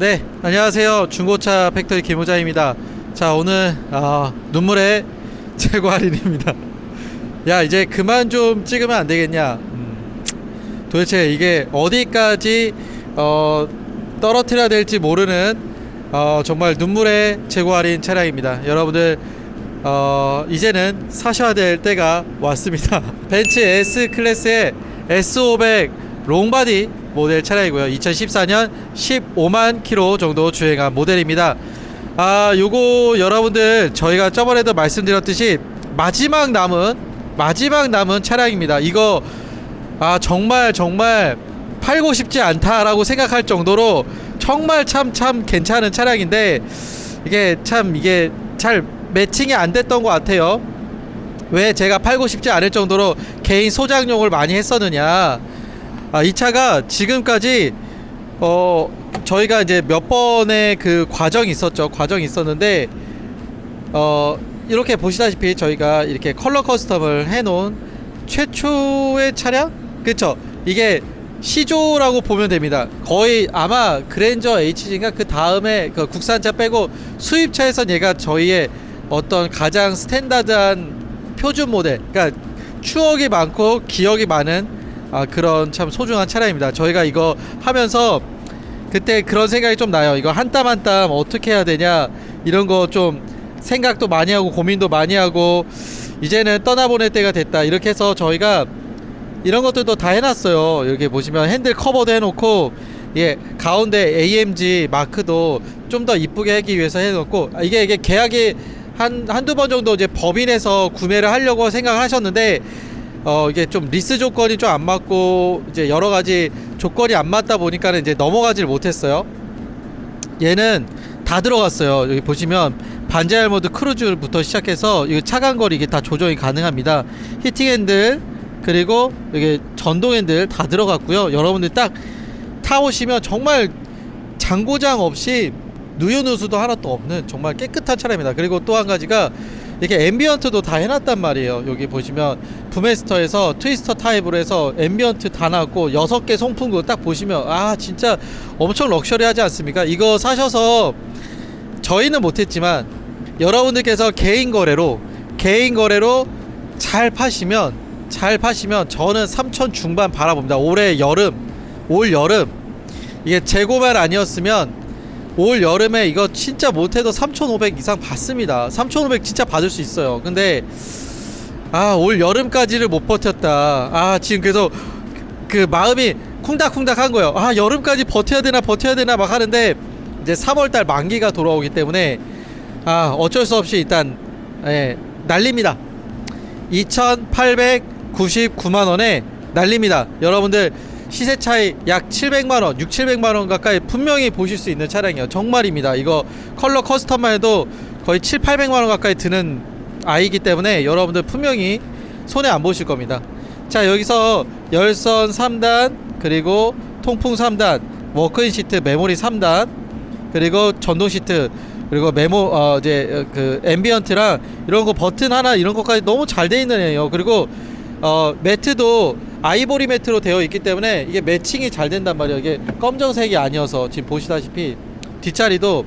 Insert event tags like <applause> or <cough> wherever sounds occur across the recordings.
네, 안녕하세요. 중고차 팩토리 김호자입니다. 자, 오늘 아, 눈물의 <laughs> 재고 할인입니다. 야, 이제 그만 좀 찍으면 안 되겠냐? 음, 도대체 이게 어디까지 어, 떨어뜨려야 될지 모르는 어, 정말 눈물의 재고 할인 차량입니다. 여러분들 어, 이제는 사셔야 될 때가 왔습니다. <laughs> 벤츠 S 클래스의 S500 롱바디 모델 차량이고요. 2014년 15만 킬로 정도 주행한 모델입니다. 아, 요거 여러분들 저희가 저번에도 말씀드렸듯이 마지막 남은 마지막 남은 차량입니다. 이거 아 정말 정말 팔고 싶지 않다라고 생각할 정도로 정말 참참 괜찮은 차량인데 이게 참 이게 잘 매칭이 안 됐던 것 같아요. 왜 제가 팔고 싶지 않을 정도로 개인 소장용을 많이 했었느냐? 아, 이 차가 지금까지 어 저희가 이제 몇 번의 그 과정이 있었죠. 과정이 있었는데 어 이렇게 보시다시피 저희가 이렇게 컬러 커스텀을 해놓은 최초의 차량? 그쵸? 이게 시조라고 보면 됩니다. 거의 아마 그랜저 HG인가 그 다음에 그 국산차 빼고 수입차에선 얘가 저희의 어떤 가장 스탠다드한 표준 모델, 그러니까 추억이 많고 기억이 많은 아, 그런 참 소중한 차량입니다. 저희가 이거 하면서 그때 그런 생각이 좀 나요. 이거 한 땀 한 땀 어떻게 해야 되냐 이런 거 좀 생각도 많이 하고 고민도 많이 하고 이제는 떠나보낼 때가 됐다. 이렇게 해서 저희가 이런 것들도 다 해놨어요. 여기 보시면 핸들 커버도 해놓고 예 가운데 AMG 마크도 좀 더 이쁘게 하기 위해서 해놓고 아, 이게 이게 계약이 한 한두 번 정도 이제 법인에서 구매를 하려고 생각하셨는데 어 이게 좀 리스 조건이 좀 안 맞고 이제 여러 가지 조건이 안 맞다 보니까는 이제 넘어가질 못했어요. 얘는 다 들어갔어요. 여기 보시면 반자열 모드 크루즈부터 시작해서 이거 차간 거리 이게 다 조정이 가능합니다. 히팅 핸들 그리고 여기 전동 핸들 다 들어갔고요. 여러분들 딱 타오시면 정말 장고장 없이 누유누수도 하나도 없는 정말 깨끗한 차량입니다. 그리고 또 한 가지가 이렇게 앰비언트도 다 해놨단 말이에요. 여기 보시면 부메스터에서 트위스터 타입으로 해서 앰비언트 다 나왔고 여섯 개 송풍구 딱 보시면 아 진짜 엄청 럭셔리하지 않습니까? 이거 사셔서 저희는 못했지만 여러분들께서 개인 거래로 개인 거래로 잘 파시면 잘 파시면 저는 3천 중반 바라봅니다. 올해 여름 올 여름 이게 재고만 아니었으면 올 여름에 이거 진짜 못해도 3,500 이상 받습니다. 3,500 진짜 받을 수 있어요. 근데 아 올 여름까지를 못 버텼다. 아 지금 그래서 그 마음이 쿵닥쿵닥한 거예요. 아 여름까지 버텨야 되나 버텨야 되나 막 하는데 이제 3월달 만기가 돌아오기 때문에 아 어쩔 수 없이 일단 예, 날립니다. 2,899만 원에 날립니다. 여러분들 시세 차이 약 700만 원, 6, 700만 원 가까이 분명히 보실 수 있는 차량이에요. 정말입니다. 이거 컬러 커스텀만 해도 거의 7, 800만 원 가까이 드는 아이기 때문에 여러분들 분명히 손해 안 보실 겁니다. 자, 여기서 열선 3단 그리고 통풍 3단, 워크인 시트 메모리 3단 그리고 전동 시트 그리고 메모 어 이제 그 앰비언트랑 이런 거 버튼 하나 이런 것까지 너무 잘 돼 있는 애예요. 그리고 어 매트도 아이보리 매트로 되어 있기 때문에 이게 매칭이 잘 된단 말이에요. 이게 검정색이 아니어서 지금 보시다시피 뒷자리도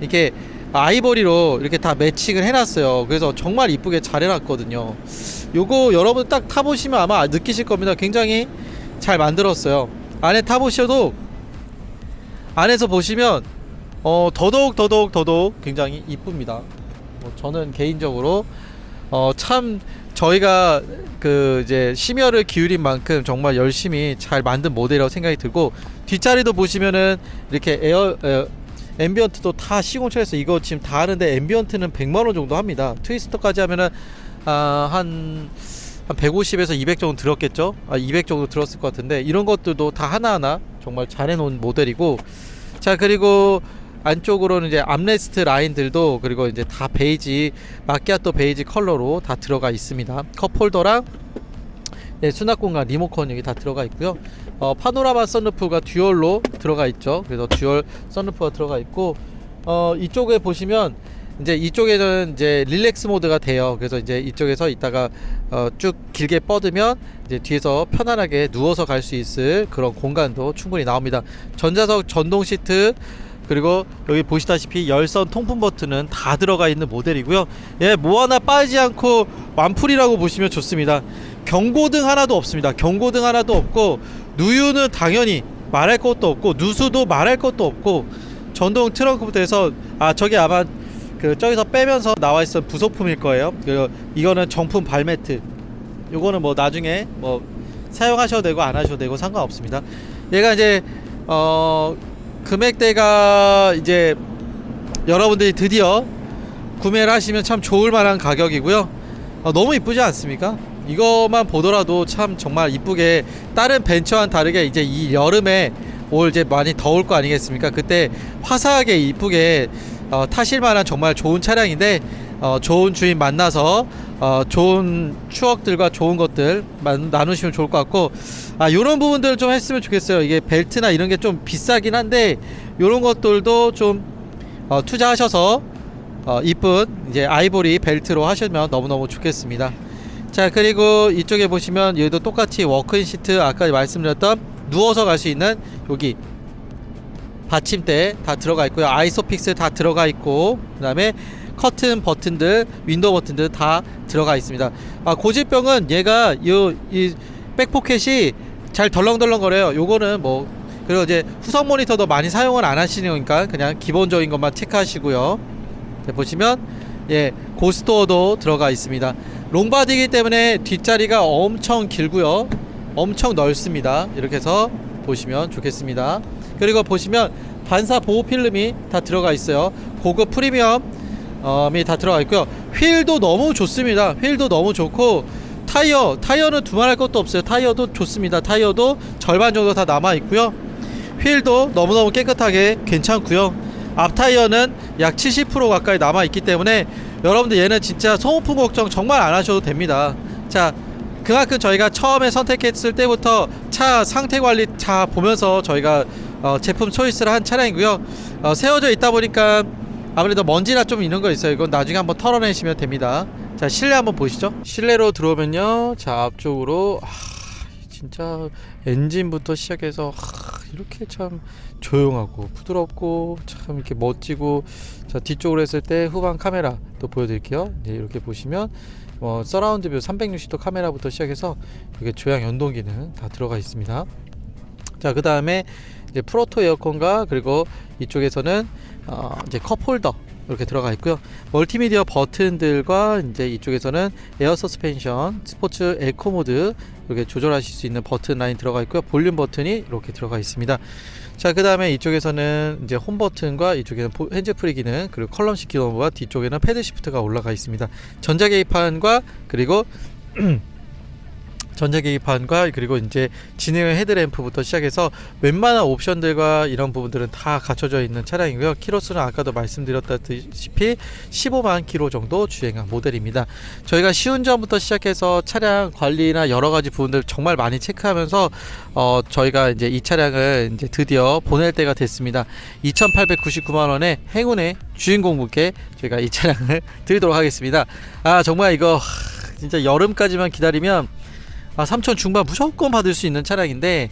이렇게 아이보리로 이렇게 다 매칭을 해놨어요. 그래서 정말 이쁘게 잘 해놨거든요. 요거 여러분 딱 타보시면 아마 느끼실 겁니다. 굉장히 잘 만들었어요. 안에 타보셔도 안에서 보시면 어 더더욱 더더욱 더더욱 굉장히 이쁩니다. 뭐 저는 개인적으로 어 참 저희가 그 이제 심혈을 기울인 만큼 정말 열심히 잘 만든 모델이라고 생각이 들고 뒷자리도 보시면은 이렇게 에어 에, 앰비언트도 다 시공처에서 이거 지금 다 하는데 앰비언트는 100만 원 정도 합니다. 트위스터까지 하면은 아 한 한 150에서 200 정도 들었겠죠? 아, 200 정도 들었을 것 같은데 이런 것들도 다 하나하나 정말 잘 해놓은 모델이고 자 그리고 안쪽으로는 이제 암레스트 라인들도 그리고 이제 다 베이지 마키아토 베이지 컬러로 다 들어가 있습니다. 컵홀더랑 네, 수납 공간 리모컨 여기 다 들어가 있고요. 어, 파노라마 선루프가 듀얼로 들어가 있죠. 그래서 듀얼 선루프가 들어가 있고 어, 이쪽에 보시면 이제 이쪽에는 이제 릴렉스 모드가 돼요. 그래서 이제 이쪽에서 이따가 어, 쭉 길게 뻗으면 이제 뒤에서 편안하게 누워서 갈 수 있을 그런 공간도 충분히 나옵니다. 전자석 전동 시트 그리고 여기 보시다시피 열선 통풍 버튼은 다 들어가 있는 모델이고요. 예, 뭐 하나 빠지지 않고 완풀이라고 보시면 좋습니다. 경고등 하나도 없습니다. 경고등 하나도 없고 누유는 당연히 말할 것도 없고 누수도 말할 것도 없고 전동 트렁크부터 해서 아 저게 아마 그 저기서 빼면서 나와 있던 부속품일 거예요. 그 이거는 정품 발매트. 요거는 뭐 나중에 뭐 사용하셔도 되고 안 하셔도 되고 상관없습니다. 얘가 이제 어 금액대가 이제 여러분들이 드디어 구매를 하시면 참 좋을 만한 가격이고요. 어, 너무 이쁘지 않습니까? 이것만 보더라도 참 정말 이쁘게 다른 벤츠와는 다르게 이제 이 여름에 올 이제 많이 더울 거 아니겠습니까? 그때 화사하게 이쁘게 어, 타실 만한 정말 좋은 차량인데 어, 좋은 주인 만나서 어, 좋은 추억들과 좋은 것들 만- 나누시면 좋을 것 같고 아 이런 부분들을 좀 했으면 좋겠어요. 이게 벨트나 이런 게 좀 비싸긴 한데 이런 것들도 좀 어, 투자하셔서 어, 이쁜 이제 아이보리 벨트로 하시면 너무너무 좋겠습니다. 자 그리고 이쪽에 보시면 얘도 똑같이 워크인 시트 아까 말씀드렸던 누워서 갈 수 있는 여기 받침대 다 들어가 있고요 아이소픽스 다 들어가 있고 그 다음에 커튼 버튼들 윈도우 버튼들 다 들어가 있습니다. 아 고질병은 얘가 요이 백포켓이 잘 덜렁덜렁 거려요. 요거는 뭐 그리고 이제 후성 모니터도 많이 사용을 안 하시니까 그냥 기본적인 것만 체크하시고요. 네, 보시면 예 고스토어도 들어가 있습니다. 롱바디이기 때문에 뒷자리가 엄청 길고요. 엄청 넓습니다. 이렇게 해서 보시면 좋겠습니다. 그리고 보시면 반사 보호 필름이 다 들어가 있어요. 고급 프리미엄 이다 들어가 있고요. 휠도 너무 좋습니다. 휠도 너무 좋고 타이어 타이어는 두말할 것도 없어요. 타이어도 좋습니다. 타이어도 절반 정도 다 남아 있고요. 휠도 너무너무 깨끗하게 괜찮고요. 앞 타이어는 약 70% 가까이 남아 있기 때문에 여러분들 얘는 진짜 소모품 걱정 정말 안 하셔도 됩니다. 자 그만큼 저희가 처음에 선택했을 때부터 차 상태 관리 차 보면서 저희가 어, 제품 초이스를 한 차량이고요. 어, 세워져 있다 보니까 아무래도 먼지나 좀 있는 거 있어요. 이건 나중에 한번 털어내시면 됩니다. 자 실내 한번 보시죠? 실내로 들어오면요. 자 앞쪽으로. 아, 진짜 엔진부터 시작해서 하, 이렇게 참 조용하고 부드럽고 참 이렇게 멋지고. 자 뒤쪽으로 했을 때 후방 카메라 또 보여드릴게요. 네, 이렇게 보시면 뭐 서라운드 뷰 360도 카메라부터 시작해서 이게 조향 연동 기능 다 들어가 있습니다 자 그 다음에 이제 프로토 에어컨과 그리고 이쪽에서는 어, 이제 컵 홀더 이렇게 들어가 있고요. 멀티미디어 버튼들과 이제 이쪽에서는 에어 서스펜션, 스포츠 에코 모드 이렇게 조절하실 수 있는 버튼 라인 들어가 있고요. 볼륨 버튼이 이렇게 들어가 있습니다. 자, 그다음에 이쪽에서는 이제 홈 버튼과 이쪽에는 보- 핸즈 프리 기능 그리고 컬럼식 기능과 뒤쪽에는 패드 시프트가 올라가 있습니다. 전자 계기판과 그리고 <clears throat> 전자 계기판과 그리고 이제 진행형 헤드램프부터 시작해서 웬만한 옵션들과 이런 부분들은 다 갖춰져 있는 차량이고요. 키로수는 아까도 말씀드렸다시피 15만 키로 정도 주행한 모델입니다. 저희가 시운전부터 시작해서 차량 관리나 여러 가지 부분들 정말 많이 체크하면서 어, 저희가 이제 이 차량을 이제 드디어 보낼 때가 됐습니다. 2,899만 원의 행운의 주인공분께 저희가 이 차량을 <laughs> 드리도록 하겠습니다. 아 정말 이거 하, 진짜 여름까지만 기다리면 아 3천 중반 무조건 받을 수 있는 차량인데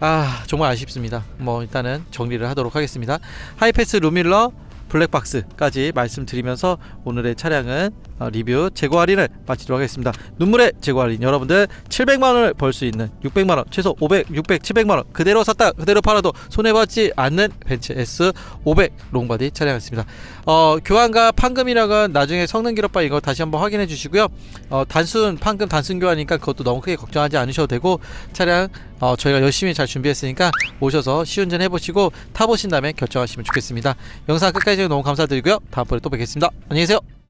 아 정말 아쉽습니다. 뭐 일단은 정리를 하도록 하겠습니다. 하이패스 루밀러 블랙박스까지 말씀드리면서 오늘의 차량은 어, 리뷰 재고 할인을 마치도록 하겠습니다. 눈물의 재고 할인. 여러분들 700만원을 벌 수 있는 600만원 최소 500 600 700만원 그대로 샀다 그대로 팔아도 손해받지 않는 벤츠 S500 롱바디 차량이었습니다. 어, 교환과 판금이랑은 나중에 성능 기록바 이거 다시 한번 확인해 주시고요. 어, 단순 판금 단순 교환이니까 그것도 너무 크게 걱정하지 않으셔도 되고 차량 어, 저희가 열심히 잘 준비했으니까 오셔서 시운전 해보시고 타보신 다음에 결정하시면 좋겠습니다. 영상 끝까지 너무 감사드리고요. 다음번에 또 뵙겠습니다. 안녕히 계세요